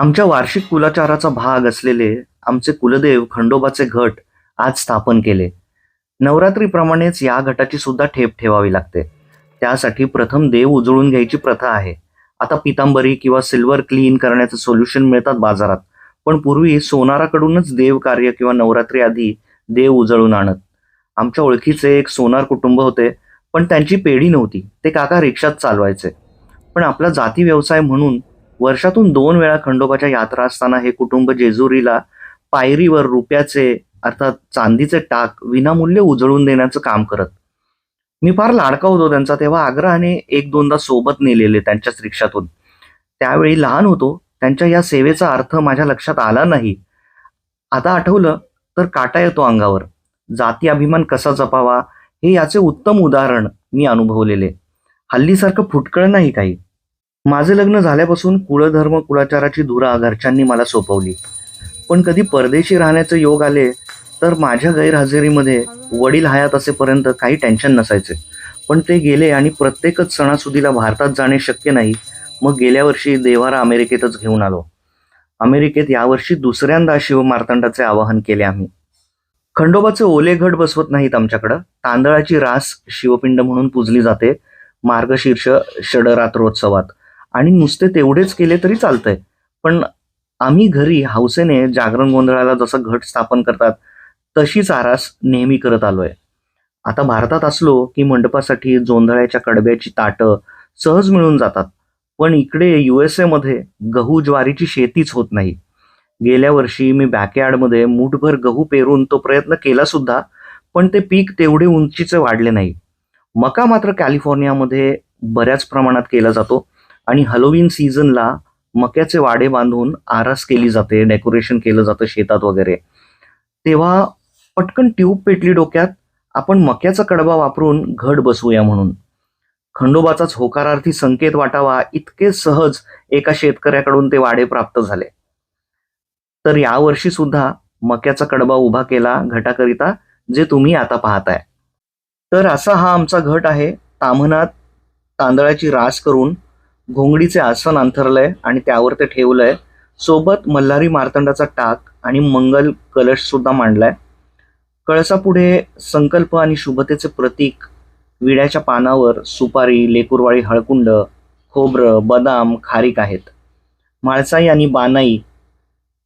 आमच्या वार्षिक कुलाचाराचा भाग असलेले आमचे कुलदेव खंडोबाचे घट आज स्थापन केले. नवरात्रीप्रमाणेच या घटाची सुद्धा ठेप ठेवावी लागते. त्यासाठी प्रथम देव उजळून घ्यायची प्रथा आहे. आता पितांबरी किंवा सिल्वर क्लीन करण्याचे सोल्युशन मिळतात बाजारात पण पूर्वी सोनाराकडूनच देव कार्य किंवा नवरात्री आधी देव उजळून आणत. आमच्या ओळखीचे एक सोनार कुटुंब होते पण त्यांची पेढी नव्हती. ते काका रिक्षात चालवायचे. पण आपला जाती व्यवसाय म्हणून वर्षातून दोन वेळा खंडोबाच्या यात्रा असताना हे कुटुंब जेजुरीला पायरीवर रुपयाचे अर्थात चांदीचे टाक विनामूल्य उजळून देण्याचं काम करत. मी फार लाडका होतो त्यांचा तेव्हा आग्रहाने एक दोनदा सोबत नेलेले त्यांच्याच रिक्षातून. त्यावेळी लहान होतो त्यांच्या या सेवेचा अर्थ माझ्या लक्षात आला नाही. आता आठवलं तर काटा येतो अंगावर. जाती अभिमान कसा जपावा हे याचे उत्तम उदाहरण मी अनुभवलेले. हल्लीसारखं फुटकळ नाही काही. माझं लग्न झाल्यापासून कुळधर्म कुळाचाराची धुरा घरच्यांनी मला सोपवली. पण कधी परदेशी राहण्याचे योग आले तर माझ्या गैरहजेरीमध्ये वडील हयात असेपर्यंत काही टेन्शन नसायचे. पण ते गेले आणि प्रत्येकच सणासुदीला भारतात जाणे शक्य नाही मग गेल्या वर्षी देवारा अमेरिकेतच घेऊन आलो. अमेरिकेत यावर्षी दुसऱ्यांदा शिवमार्तंडाचे आवाहन केले आम्ही. खंडोबाचे ओले घट बसवत नाहीत आमच्याकडं. तांदळाची रास शिवपिंड म्हणून पूजली जाते. मार्गशीर्ष षडरात्रोत्सवात. आणि नुसते तेवढेच केले तरी चालतंय. पण आम्ही घरी हौसेने जागरण गोंधळाला जसं घट स्थापन करतात तशीच आरास नेहमी करत आलोय. आता भारतात असलो की मंडपासाठी जोंधळ्याच्या कडब्याची ताटं सहज मिळून जातात. पण इकडे युएसए मध्ये गहू ज्वारीची शेतीच होत नाही. गेल्या वर्षी मी बॅकयार्डमध्ये मूठभर गहू पेरून तो प्रयत्न केला सुद्धा पण ते पीक तेवढे उंचीचे वाढले नाही. मका मात्र कॅलिफोर्नियामध्ये बऱ्याच प्रमाणात केला जातो. आणि हलोविन सीझनला मक्याचे वाडे बांधून आरास केली जाते डेकोरेशन केलं जातं शेतात वगैरे. तेव्हा पटकन ट्यूब पेटली डोक्यात आपण मक्याचा कडबा वापरून घट बसवूया म्हणून. खंडोबाचाच होकारार्थी संकेत वाटावा इतके सहज एका शेतकऱ्याकडून ते वाडे प्राप्त झाले. तर यावर्षी सुद्धा मक्याचा कडबा उभा केला घटाकरिता जे तुम्ही आता पाहताय. तर असा हा आमचा घट आहे. ताम्हणात तांदळाची रास करून घोंगडीचे आसन अंथरलंय आणि त्यावर ते ठेवलंय. सोबत मल्हारी मार्तंडाचा टाक आणि मंगल कलश सुद्धा मांडलाय. कळसापुढे संकल्प आणि शुभतेचे प्रतीक विड्याच्या पानावर सुपारी लेकुरवाळी हळकुंड खोबरं बदाम खारीक आहेत. माळसाई आणि बानाई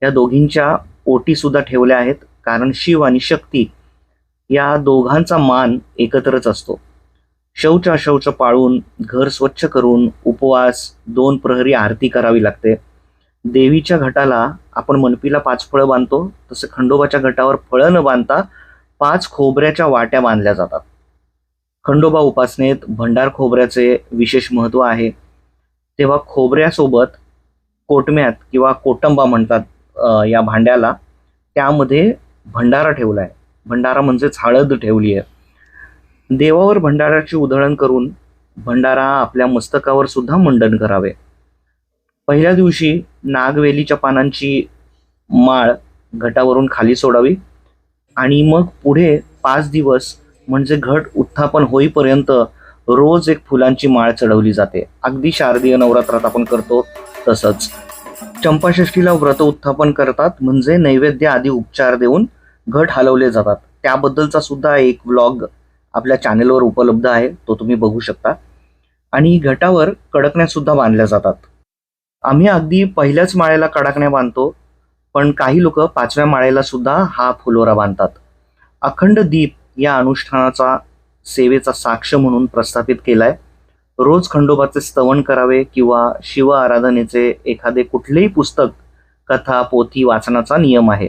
या दोघींच्या ओटीसुद्धा ठेवल्या आहेत कारण शिव आणि शक्ती या दोघांचा मान एकत्रच असतो. शौच अशौच पाळून घर स्वच्छ करून उपवास दोन प्रहरी आरती करावी लागते. देवीच्या घटाला आपण मनपीला पाच फळं बांधतो तसे खंडोबाच्या घटावर फळं न बांधता पाच खोबऱ्याच्या वाट्या बांधल्या जातात. खंडोबा उपासनेत भंडार खोबऱ्याचे विशेष महत्त्व आहे. तेव्हा खोबऱ्यासोबत कोटम्यात किंवा कोटंबा म्हणतात या भांड्याला त्यामध्ये भंडारा ठेवला आहे भंडारा म्हणजेच हळद ठेवली आहे देवावर भंडाराची उधळण करून भंडारा आपल्या मस्तकावर सुद्धा मंडन करावे. पहिल्या दिवशी नागवेलीच्या पानांची माळ घटावरून खाली सोडावी आणि मग पुढे पाच दिवस म्हणजे घट उत्थापन होईपर्यंत रोज एक फुलांची माळ चढवली जाते. अगदी शारदीय नवरात्रात आपण करतो तसंच. चंपाषष्ठीला व्रत उत्थापन करतात म्हणजे नैवेद्य आदी उपचार देऊन घट हलवले जातात. त्याबद्दलचा सुद्धा एक व्लॉग आपल्या चॅनेलवर उपलब्ध आहे तो तुम्ही बघू शकता. आणि घटावर कडकण्यासुद्धा बांधल्या जातात. आम्ही अगदी पहिल्याच माळ्याला कडकण्या बांधतो पण काही लोक पाचव्या माळ्याला सुद्धा हा फुलोरा बांधतात. अखंड दीप या अनुष्ठानाचा सेवेचा साक्ष म्हणून प्रस्थापित केलाय. रोज खंडोबाचे स्तवन करावे किंवा शिव आराधनेचे एखादे कुठलेही पुस्तक कथा पोथी वाचनाचा नियम आहे.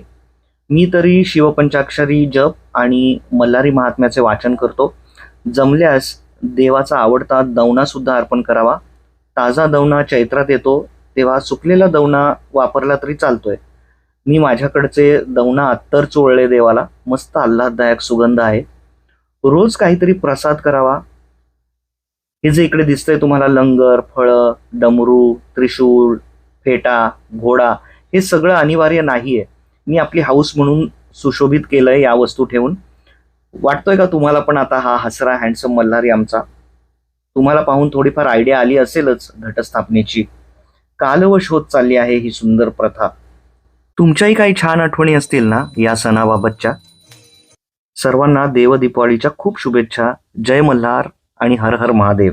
मी तरी शिवपंचाक्षरी जप आणि मल्हारी महात्म्याचे वाचन करतो. जमल्यास देवाचा आवडता दवना सुद्धा अर्पण करावा. ताजा दवना चैत्रात येतो तेव्हा सुकलेला दवना वापरला तरी चालतोय. मी माझ्याकडचे दवना अत्तर चोळले देवाला. मस्त आल्हाददायक सुगंध आहे. रोज काहीतरी प्रसाद करावा. हे जे इकडे दिसतंय तुम्हाला लंगर फळं डमरू त्रिशूळ फेटा घोडा हे सगळं अनिवार्य नाही आहे मी आपली हाऊस म्हणून सुशोभित केलंय या वस्तू ठेवून. वाटतोय का तुम्हाला पण आता हा हसरा हँडसम मल्हारी आमचा? तुम्हाला पाहून थोडीफार आयडिया आली असेलच घटस्थापनेची. कालवश होत चालली आहे ही सुंदर प्रथा. तुमच्याही काही छान आठवणी असतील ना या सणाबाबतच्या? सर्वांना देव दीपावलीच्या खूप शुभेच्छा. जय मल्हार आणि हर हर महादेव.